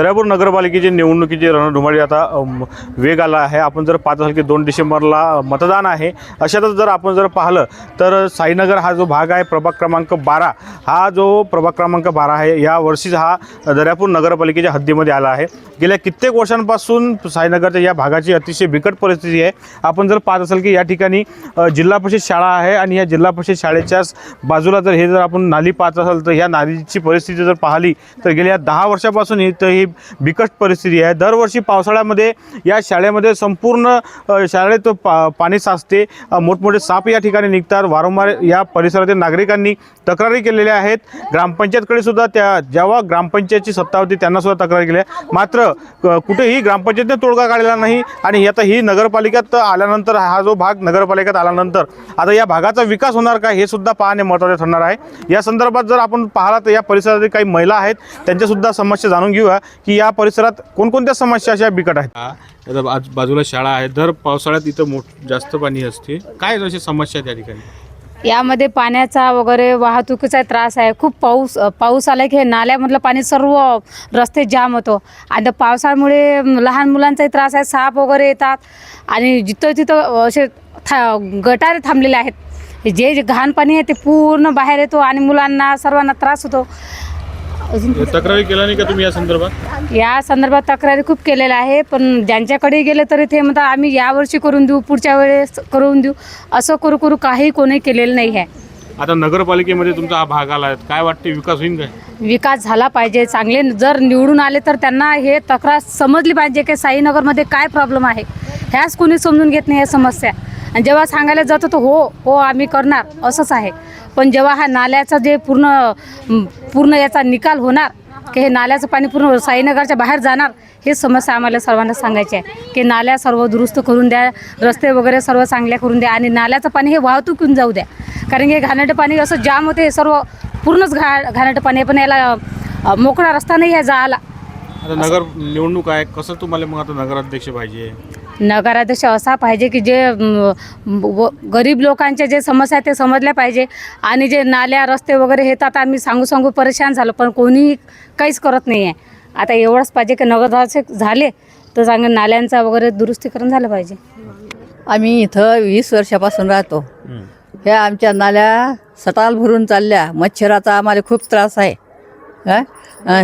दर्यापूर नगरपालिकेची निवडणुकीची रणधुमाळी आता वेग आला आहे. आपण जर पाहत असाल की दोन डिसेंबरला मतदान आहे अशातच जर आपण जर पाहिलं तर साईनगर हा जो भाग आहे प्रभाग क्रमांक बारा हा जो प्रभाग क्रमांक बारा आहे या वर्षीच हा दर्यापूर नगरपालिकेच्या हद्दीमध्ये आला आहे. गेल्या कित्येक वर्षांपासून साईनगरच्या या भागाची अतिशय बिकट परिस्थिती आहे. आपण जर पाहत असाल की या ठिकाणी जिल्हा परिषद शाळा आहे आणि या जिल्हा परिषद शाळेच्याच बाजूला जर हे जर आपण नाली पाहत असाल तर ह्या नालीची परिस्थिती जर पाहिली तर गेल्या दहा वर्षापासून इथं ही बिकट परिस्थिती आहे. दरवर्षी पावसाळ्यामध्ये या शाळेमध्ये संपूर्ण शाळेत पा पाणी साचते. मोठमोठे साप या ठिकाणी निघतात. वारंवार या परिसरातील नागरिकांनी तक्रारी केलेल्या आहेत. ग्रामपंचायतकडे सुद्धा त्या जेव्हा ग्रामपंचायतची सत्ता होती त्यांना सुद्धा तक्रार केल्या. मात्र कुठेही ग्रामपंचायतने तोडगा काढलेला नाही आणि आता ही नगरपालिकेत आल्यानंतर हा जो भाग नगरपालिकेत आल्यानंतर आता या भागाचा विकास होणार का हे सुद्धा पाहणे महत्त्वाचे ठरणार आहे. या संदर्भात जर आपण पाहिला तर या परिसरातील काही महिला आहेत त्यांच्यासुद्धा समस्या जाणून घेऊया. की या परिसरात कोणकोणत्या समस्या अशा बिकट आहेत? आता आज बाजूला शाळा आहे. दर पावसाळ्यात इथं मोठ जास्त पाणी असते. काय अशी समस्या त्या ठिकाणी? यामध्ये पाण्याचा वगैरे वाहतुकीचा त्रास आहे. खूप पाऊस पाऊस आला की हे नाल्यामधलं पाणी सर्व रस्ते जाम होतो. आणि त्या पावसामुळे लहान मुलांचाही त्रास आहे. साप वगैरे येतात. आणि जिथं तिथं असे था गटारे थांबलेले आहेत. जे जे घाण पाणी आहे ते पूर्ण बाहेर येतो आणि मुलांना सर्वांना त्रास होतो. अजून तक्रारी केला नाही का तुम्ही या संदर्भात? या संदर्भात तक्रारी खूप केलेल्या आहे पण ज्यांच्याकडे गेले तरी ते म्हणतात आम्ही यावर्षी करून देऊ पुढच्या वेळेस करून देऊ. असं करू करू काही कोणी केलेलं नाही आहे. आता नगरपालिकेमध्ये तुमचा हा भाग आला आहे काय वाटते विकास होईल काय? विकास झाला पाहिजे चांगले जर निवडून आले तर त्यांना हे तक्रार समजली पाहिजे की साईनगरमध्ये काय प्रॉब्लेम आहे. ह्याच कोणी समजून घेत नाही या समस्या. आणि जेव्हा सांगायला जातं तर हो हो आम्ही करणार असंच आहे. पण जेव्हा हा नाल्याचा जे पूर्ण पूर्ण याचा निकाल होणार की हे नाल्याचं पाणी पूर्ण साईनगरच्या बाहेर जाणार हे समस्या आम्हाला सर्वांना सांगायची आहे. की नाल्या सर्व दुरुस्त करून द्या रस्ते वगैरे सर्व चांगल्या करून द्या आणि नाल्याचं पाणी हे वाहतूक जाऊ द्या. कारण की हे पाणी असं जाम होते हे सर्व पूर्णच घा घाणेरडं पाणी पण याला मोकळा रस्ता नाही आहे जायला आता नगर निवडणूक आहे कसं तुम्हाला मग आता नगराध्यक्ष पाहिजे? नगराध्यक्ष असा पाहिजे की जे गरीब लोकांच्या जे समस्या आहेत ते समजल्या पाहिजे. आणि जे नाल्या रस्ते वगैरे येतात आम्ही सांगू सांगू परेशान झालो पण कोणी काहीच करत नाही आहे आता एवढंच पाहिजे की नगराध्यक्ष झाले तर चांगलं नाल्यांचा वगैरे दुरुस्तीकरण झालं पाहिजे. आम्ही इथं वीस वर्षापासून राहतो. ह्या आमच्या नाल्या सटाल भरून चालल्या. मच्छराचा आम्हाला खूप त्रास आहे.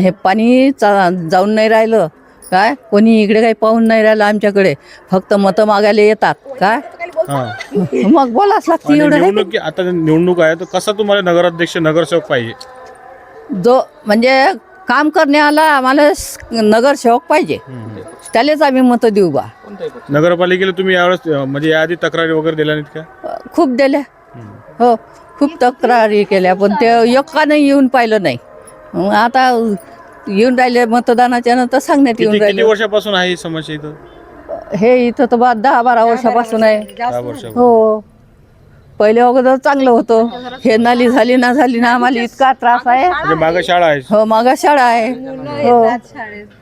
हे पाणी चा जाऊन नाही राहिलं. काय? कोणी इकडे काही पाहून नाही राहिलं आमच्याकडे. फक्त मतं मागायला येतात. काय? मग बोलाच लागते आणि एवढं आहे निवडणूक आता निवडणूक आहे तर कसा तुम्हाला नगराध्यक्ष नगरसेवक पाहिजे? जो म्हणजे काम करण्याला आम्हाला स- नगरसेवक पाहिजे. त्यालाच आम्ही मतं देऊ बा. नगरपालिकेला तुम्ही यावेळेस अं, म्हणजे याआधी तक्रारी वगैरे दिल्या नाहीत का? खूप दिल्या. हो खूप तक्रारी केल्या पण ते एकाने येऊन पाहिलं नाही. मग आता येऊन राहिले मतदानाच्या नंतर सांगण्यात येऊन किती राहिले. वर्षापासून आहे ही समस्या इथं? हे इथं तर बा दहा बारा वर्षापासून आहे. दहा वर्षापासून. हो. पहिले अगोदर चांगलं होतं. हे नाली झाली ना झाली ना आम्हाला इतका त्रास आहे. म्हणजे मागं शाळा आहे. हो मागा शाळा आहे. हो.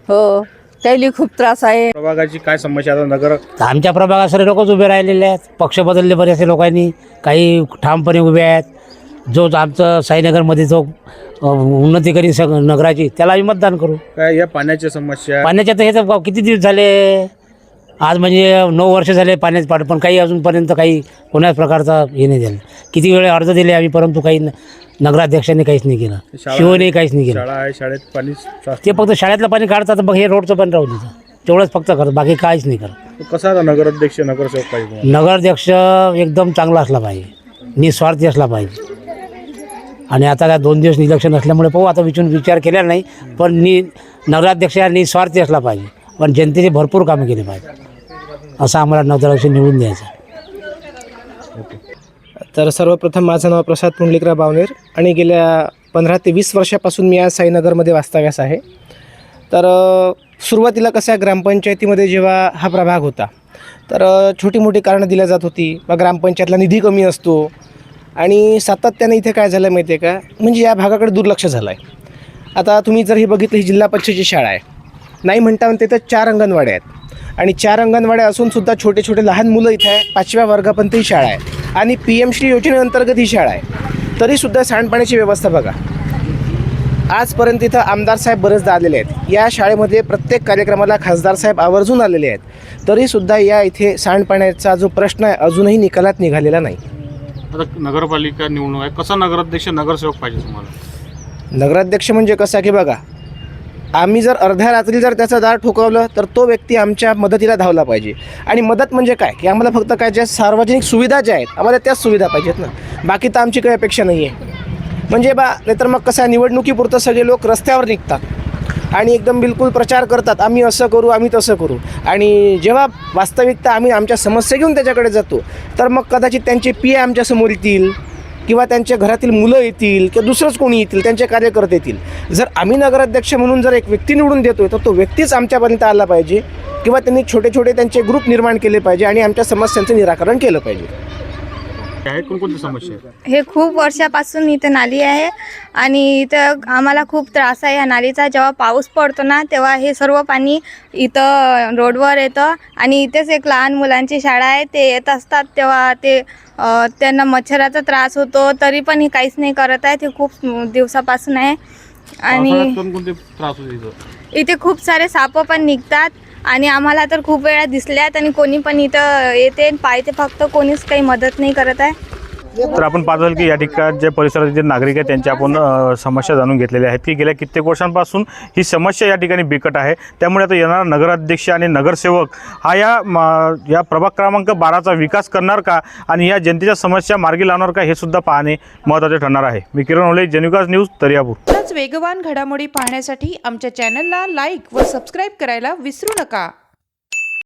हो. त्याला खूप त्रास आहे. प्रभागाची काय समस्या आता नगर आमच्या प्रभागात सर्व लोकच उभे राहिलेले आहेत. पक्ष बदलले बरेचसे लोकांनी. काही ठामपणे उभे आहेत. जो आमचं साईनगरमध्ये जो उन्नती करी सग नगराची त्याला आम्ही मतदान करू. काय या पाण्याच्या समस्या? पाण्याच्या तर हे तर किती दिवस झाले? आज म्हणजे नऊ वर्ष झाले पाण्यात पाठ पण काही अजूनपर्यंत काही कोणाच प्रकारचा हे नाही झालं. किती वेळे अर्ज दिले आम्ही परंतु काही न- नगराध्यक्षांनी काहीच नाही केलं. शाळा- शिवने काहीच नाही केलं. शाळा आहे शाळेत पाणी. ते फक्त शाळेतलं पाणी काढतात मग हे रोडचं पण राहू देतं तेवढंच फक्त करत बाकी काहीच नाही करत. कसा आता नगराध्यक्ष नगरसेवक पाहिजे तुम्हाला? नगराध्यक्ष एकदम चांगला असला पाहिजे. निस्वार्थी असला पाहिजे. आणि आता काय दोन दिवस इलेक्शन असल्यामुळे पाहू आता विचारून विचार केला नाही पण नि नगराध्यक्ष हा निस्वार्थी असला पाहिजे. पण जनतेचे भरपूर कामं केले पाहिजे. असं आम्हाला नगराध्यक्ष निवडून द्यायचं तर सर्वप्रथम माझं नाव प्रसाद पुंडलिकराव बावनेर आणि गेल्या पंधरा ते वीस वर्षापासून मी आज साईनगरमध्ये वास्तव्यास आहे. तर सुरुवातीला कसं ग्रामपंचायतीमध्ये जेव्हा हा प्रभाग होता तर छोटी मोठी कारणं दिल्या जात होती. व ग्रामपंचायतला निधी कमी असतो. आणि सातत्याने इथे काय झालं माहिती आहे का? म्हणजे या भागाकडे दुर्लक्ष झालं आहे आता तुम्ही जर हे बघितलं ही जिल्हा परिषदेची शाळा आहे. नाही म्हणता म्हणते तर चार अंगणवाड्या आहेत. आणि चार अंगणवाड्या असूनसुद्धा छोटे छोटे लहान मुलं इथे आहे पाचव्या वर्गापर्यंत ही शाळा आहे. आणि पी एम श्री योजनेअंतर्गत ही शाळा आहे. तरीसुद्धा सांडपाण्याची व्यवस्था बघा. आजपर्यंत इथं आमदार साहेब बरेचदा आलेले आहेत. या शाळेमध्ये प्रत्येक कार्यक्रमाला खासदार साहेब आवर्जून आलेले आहेत. तरीसुद्धा या इथे सांडपाण्याचा जो प्रश्न आहे अजूनही निकालात निघालेला नाही. आता नगरपालिका निवडणूक आहे. कसा नगराध्यक्ष नगरसेवक पाहिजे तुम्हाला? नगराध्यक्ष म्हणजे कसं की बघा आम्ही जर अर्ध्या रात्री जर त्याचं दार ठोकावलं तर तो व्यक्ती आमच्या मदतीला धावला पाहिजे. आणि मदत म्हणजे काय? की आम्हाला फक्त काय ज्या सार्वजनिक सुविधा ज्या आहेत आम्हाला त्याच सुविधा पाहिजेत ना. बाकी तर आमची काही अपेक्षा नाही आहे म्हणजे बा नाहीतर मग कसं आहे निवडणुकीपुरतं सगळे लोक रस्त्यावर निघतात. आणि एकदम बिलकुल प्रचार करतात आम्ही असं करू आम्ही तसं करू. आणि जेव्हा वास्तविकता आम्ही आमच्या समस्या घेऊन त्याच्याकडे जातो तर मग कदाचित त्यांचे पी आमच्यासमोर येतील किंवा त्यांच्या घरातील मुलं येतील किंवा दुसरंच कोणी येतील त्यांचे कार्यकर्ते येतील. जर आम्ही नगराध्यक्ष म्हणून जर एक व्यक्ती निवडून देतोय तर तो व्यक्तीच आमच्यापर्यंत आला पाहिजे किंवा त्यांनी छोटे छोटे त्यांचे ग्रुप निर्माण केले पाहिजे आणि आमच्या समस्यांचं निराकरण केलं पाहिजे. आहेत कोणकोणत्या समस्या आहेत? हे खूप वर्षापासून इथे नाली आहे आणि इथं आम्हाला खूप त्रास आहे. या नालीचा जेव्हा पाऊस पडतो ना तेव्हा हे सर्व पाणी इथं रोडवर येतं आणि इथेच एक लहान मुलांची शाळा आहे. ते येत असतात तेव्हा ते अ, त्यांना मच्छराचा त्रास होतो. तरी पण हे काहीच नाही करत आहे ते खूप दिवसापासून आहे. आणि पावसाळ्यात कोणकोणते त्रास होते इथं? इथे खूप सारे सापं पण निघतात. आणि आम्हाला तर खूप वेळा दिसल्यात आणि कोणी पण इथं येते पाहिजे फक्त कोणीच काही मदत नाही करत आहे. तर आपण पाहतो की या ठिकाणी जे परिसरातील जे नागरिक आहेत त्यांच्या आपण समस्या जाणून घेतलेल्या आहेत की गेल्या कित्येक वर्षांपासून ही समस्या या ठिकाणी बिकट आहे. त्यामुळे आता येणारा नगराध्यक्ष आणि नगरसेवक हा या म, या प्रभाग क्रमांक बाराचा विकास करणार का? आणि या जनतेच्या समस्या मार्गी लावणार का? हे सुद्धा पाहणे महत्त्वाचे ठरणार आहे. मी किरण ओले जनविकास न्यूज दर्यापूर. वेगवान घडामोडी पाहण्यासाठी आमच्या चॅनलला लाईक व सबस्क्राईब करायला विसरू नका.